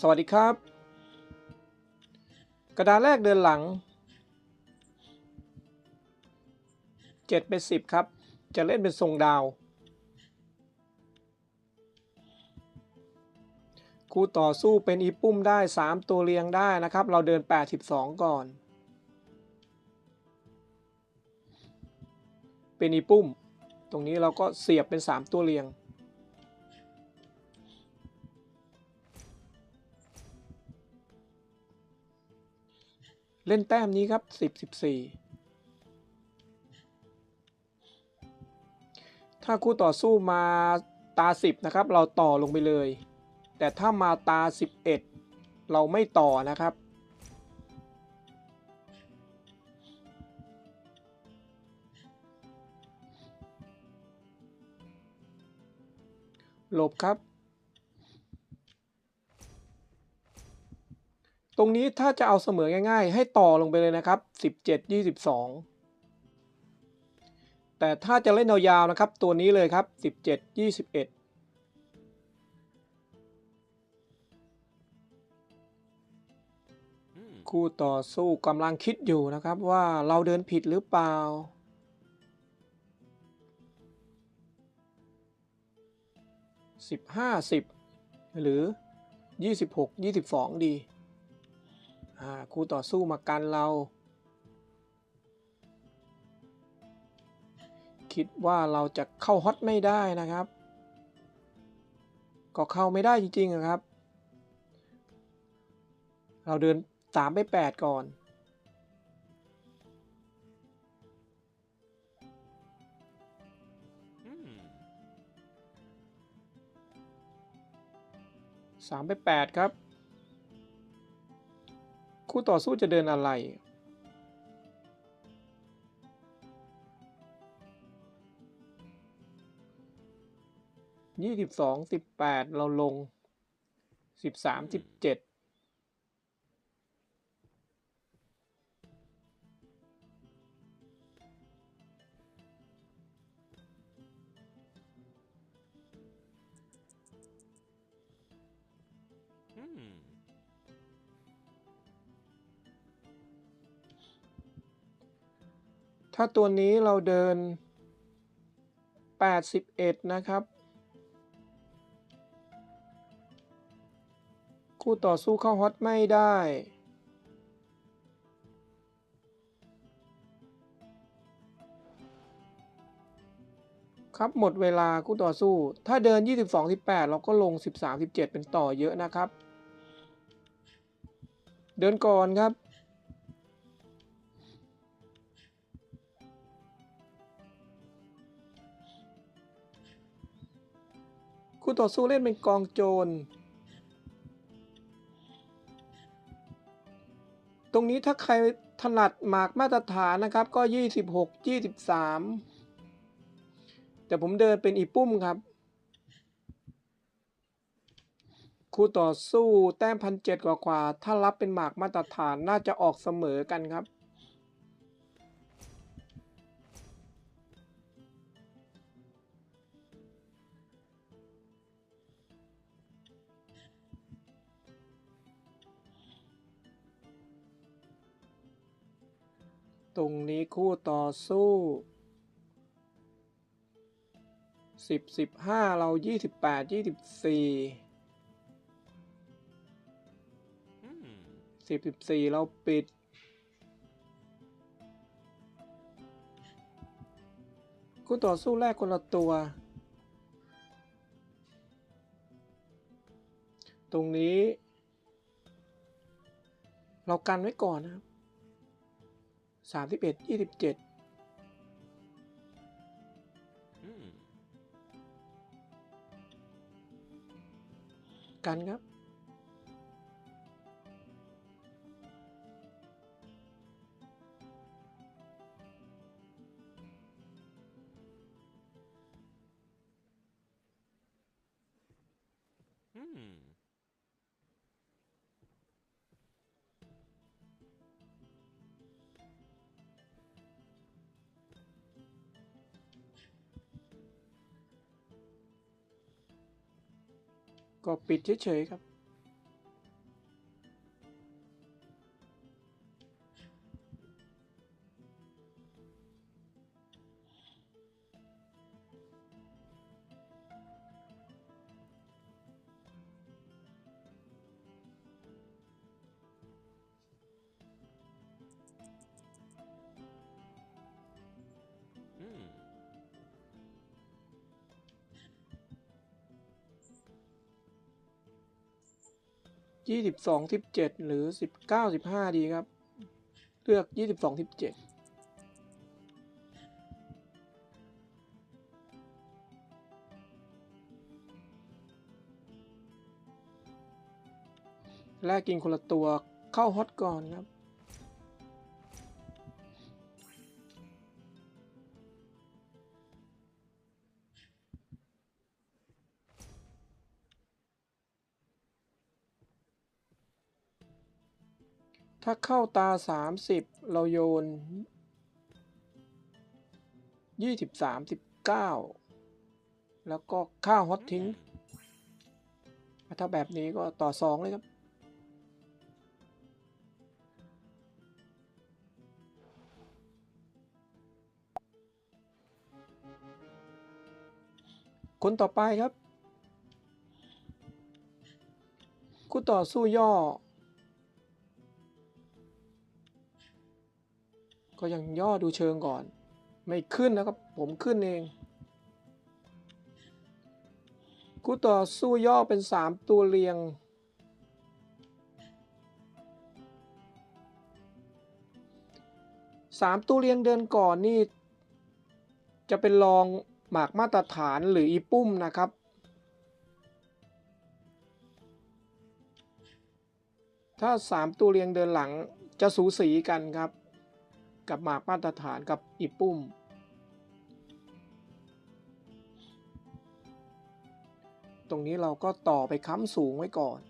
สวัสดีครับ กระดานแรกเดินหลัง 7 เป็น 10 ครับ จะเล่นเป็นทรงดาว คู่ต่อสู้เป็นอีปุ้มได้ 3 ตัวเรียงได้นะครับ เราเดิน 82 ก่อน เป็นอีปุ้ม ตรงนี้เราก็เสียบเป็น 3 ตัวเรียง ล่นแต้มนี้ครับ10 14ถ้าคู่ต่อสู้มาตา 10 นะครับ เราต่อลงไปเลย แต่ถ้ามาตา 11 เราไม่ต่อนะครับ หลบครับ ตรงนี้ถ้าจะเอาเสมอง่ายๆ ให้ต่อลงไปเลยนะครับ 17 22 แต่ถ้าจะเล่นยาวๆนะครับ ตัวนี้เลยครับ 17 21 คู่ต่อสู้กำลังคิดอยู่นะครับว่าเราเดินผิดหรือเปล่า 15 10 หรือ 26 22 ดีอ่า คู่ต่อสู้มากันเรา คิดว่าเราจะเข้าฮอตไม่ได้นะครับ ก็เข้าไม่ได้จริงๆอะครับ เราเดิน3ไป8ก่อน3ไป8ครับ คู่ต่อสู้จะเดินอะไร ยี่สิบสองสิบแปดเราลงสิบสามสิบเจ็ด ถ้าตัวนี้เราเดินแปดสิบเอ็ดนะครับ คู่ต่อสู้เข้าฮอตไม่ได้ ครับหมดเวลาคู่ต่อสู้ ถ้าเดิน 22 18 เราก็ลง 13 17 เป็นต่อเยอะนะครับ เดินก่อนครับ ต่อสู้เล่นเป็นกองโจร ตรงนี้ถ้าใครถนัดหมากมาตรฐานนะครับก็ 26 23 แต่ผมเดินเป็นอีปุ้มครับ คู่ต่อสู้แต้มพันเจ็ดกว่าๆถ้ารับเป็นหมากมาตรฐานน่าจะออกเสมอกันครับ คู่ต่อสู้สิบสิบห้าเรายี่สิบแปดยี่สิบสี่สิบสิบสี่เราปิดคู่ต่อสู้แรกคนละตัว ตรงนี้ เรากันไว้ก่อนนะครับ สามสิบเอ็ดยี่สิบเจ็ดกันครับ ก็ปิดเฉยๆครับ ยี่สิบสองสิบเจ็ดหรือสิบเก้าสิบห้าดีครับ เลือกยี่สิบสองสิบเจ็ดแลกกินคนละตัวเข้าฮอตก่อนครับ ถ้าเข้าตาสามสิบเราโยนยี่สิบสามสิบเก้าแล้วก็ค่าฮอตทิ้ง ถ้าแบบนี้ก็ต่อสองเลยครับ คนต่อไปครับ คู่ต่อสู้ย่อ ก็ยังย่อดูเชิงก่อน ไม่ขึ้นนะครับ ผมขึ้นเองคู่ต่อสู้ย่อเป็นสามตัวเรียงสามตัวเรียงเดินก่อนนี่ จะเป็นรองหมากมาตรฐานหรืออีปุ้มนะครับ ถ้าสามตัวเรียงเดินหลังจะสูสีกันครับ กับหมากมาตรฐานกับอีปุ้มตรงนี้เราก็ต่อไปค้ำสูงไว้ก่อน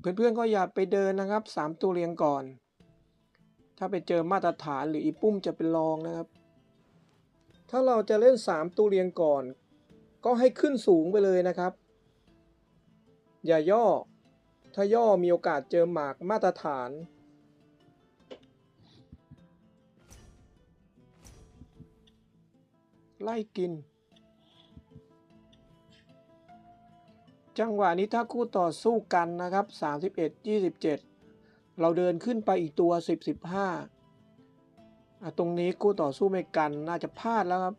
เพื่อนๆก็อย่าไปเดินนะครับสามตัวเรียงก่อน ถ้าไปเจอมาตรฐานหรืออีปุ้มจะเป็นรองนะครับถ้าเราจะเล่นสามตัวเรียงก่อน ก็ให้ขึ้นสูงไปเลยนะครับ อย่าย่อ ถ้าย่อมีโอกาสเจอหมากมาตรฐานไล่กิน จังหวะนี้ถ้าคู่ต่อสู้กันนะครับ 31 27 เราเดินขึ้นไปอีกตัว 10 15อะตรงนี้คู่ต่อสู้ไม่กันน่าจะพลาดแล้วครับ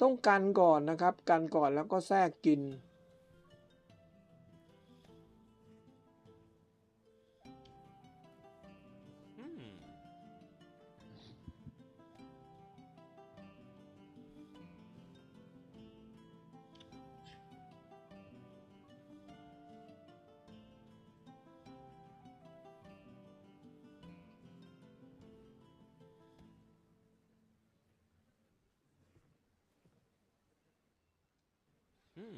ต้องกันก่อนนะครับ กันก่อนแล้วก็แทรกกิน อื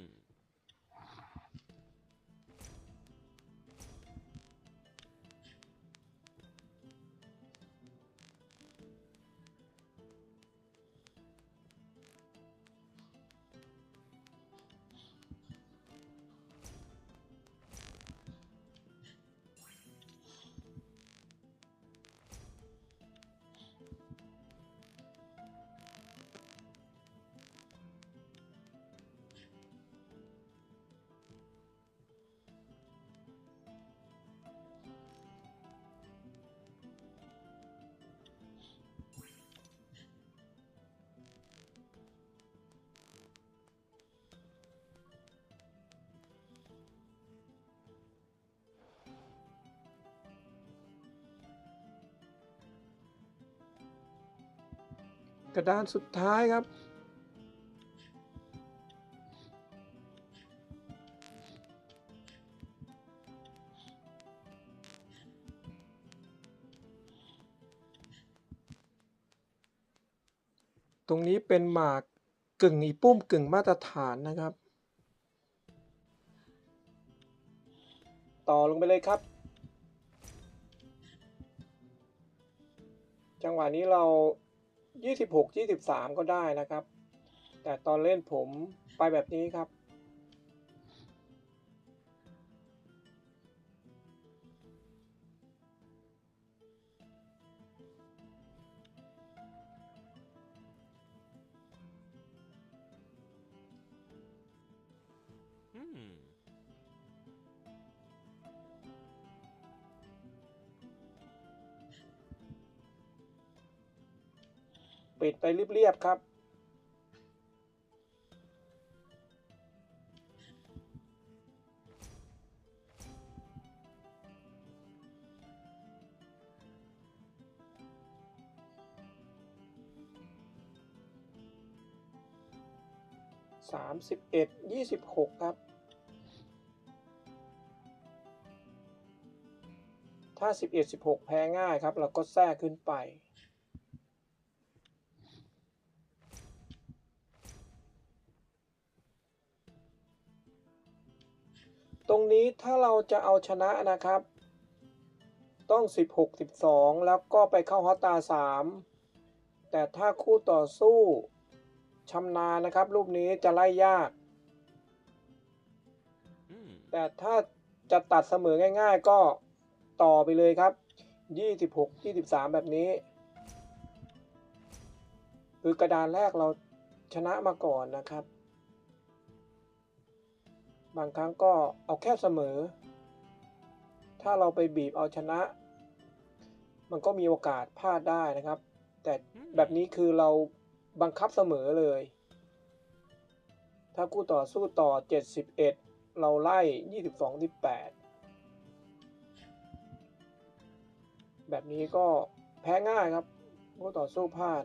กระดานสุดท้ายครับ ตรงนี้เป็นหมากกึ่งอีปุ้มกึ่งมาตรฐานนะครับ ต่อลงไปเลยครับ จังหวะนี้เรา 26 23 ก็ได้นะครับ แต่ตอนเล่นผมไปแบบนี้ครับ ปิดไปเรียบๆครับ สามสิบเอ็ดยี่สิบหกครับถ้าสิบเอ็ดสิบหกแพ้ง่ายครับ เราก็แทรกขึ้นไป ถ้าเราจะเอาชนะนะครับ ต้อง 16 12 แล้วก็ไปเข้าฮอตตา 3 แต่ถ้าคู่ต่อสู้ชำนาญนะครับ รูปนี้จะไล่ยาก Hmm. แต่ถ้าจะตัดเสมอง่ายๆ ก็ต่อไปเลยครับ 26 23 แบบนี้ คือกระดานแรกเราชนะมาก่อนนะครับ บางครั้งก็เอาแค่เสมอ ถ้าเราไปบีบเอาชนะ มันก็มีโอกาสพลาดได้นะครับ แต่แบบนี้คือเราบังคับเสมอเลย ถ้าคู่ต่อสู้ต่อ 71 เราไล่ 22 18 แบบนี้ก็แพ้ง่ายครับคู่ต่อสู้พลาด